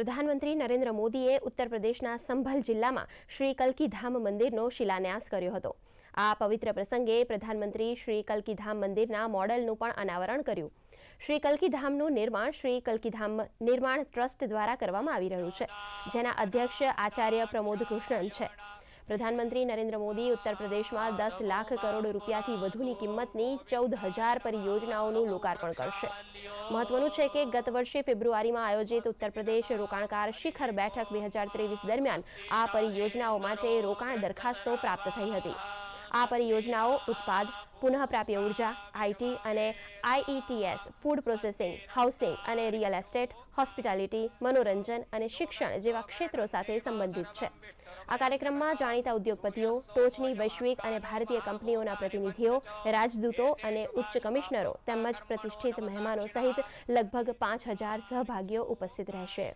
પ્રધાનમંત્રી નરેન્દ્ર મોદીએ ઉત્તર પ્રદેશના સંભલ જિલ્લામાં શ્રી કલ્કીધામ મંદિરનો શિલાન્યાસ કર્યો હતો. આ પવિત્ર પ્રસંગે પ્રધાનમંત્રી શ્રી કલ્કીધામ મંદિરના મોડલનું પણ અનાવરણ કર્યું. શ્રી કલ્કીધામનું નિર્માણ શ્રી કલ્કીધામ નિર્માણ ટ્રસ્ટ દ્વારા કરવામાં આવી રહ્યું છે, જેના અધ્યક્ષ આચાર્ય પ્રમોદ કૃષ્ણન છે. પ્રધાનમંત્રી નરેન્દ્ર મોદી ઉત્તર પ્રદેશમાં દસ લાખ કરોડ રૂપિયાથી વધુની કિંમતની ચૌદ હજાર પરિયોજનાઓનું લોકાર્પણ કરશે. મહત્વનું છે કે ગત વર્ષે ફેબ્રુઆરીમાં આયોજિત ઉત્તર પ્રદેશ રોકાણકાર શિખર બેઠક બે હજાર ત્રેવીસ દરમિયાન આ પરિયોજનાઓ માટે રોકાણ દરખાસ્તો પ્રાપ્ત થઈ હતી. આ પરિયોજનાઓ ઉત્પાદ, પુનઃપ્રાપ્ય ઊર્જા, આઈટી અને આઈઈટીએસ, ફૂડ પ્રોસેસિંગ, હાઉસિંગ અને રિયલ એસ્ટેટ, હોસ્પિટાલિટી, મનોરંજન અને શિક્ષણ જેવા ક્ષેત્રો સાથે સંબંધિત છે. આ કાર્યક્રમમાં જાણીતા ઉદ્યોગપતિઓ, ટોચની વૈશ્વિક અને ભારતીય કંપનીઓના પ્રતિનિધિઓ, રાજદૂતો અને ઉચ્ચ કમિશનરો તેમજ પ્રતિષ્ઠિત મહેમાનો સહિત લગભગ પાંચ હજાર સહભાગીઓ ઉપસ્થિત રહેશે.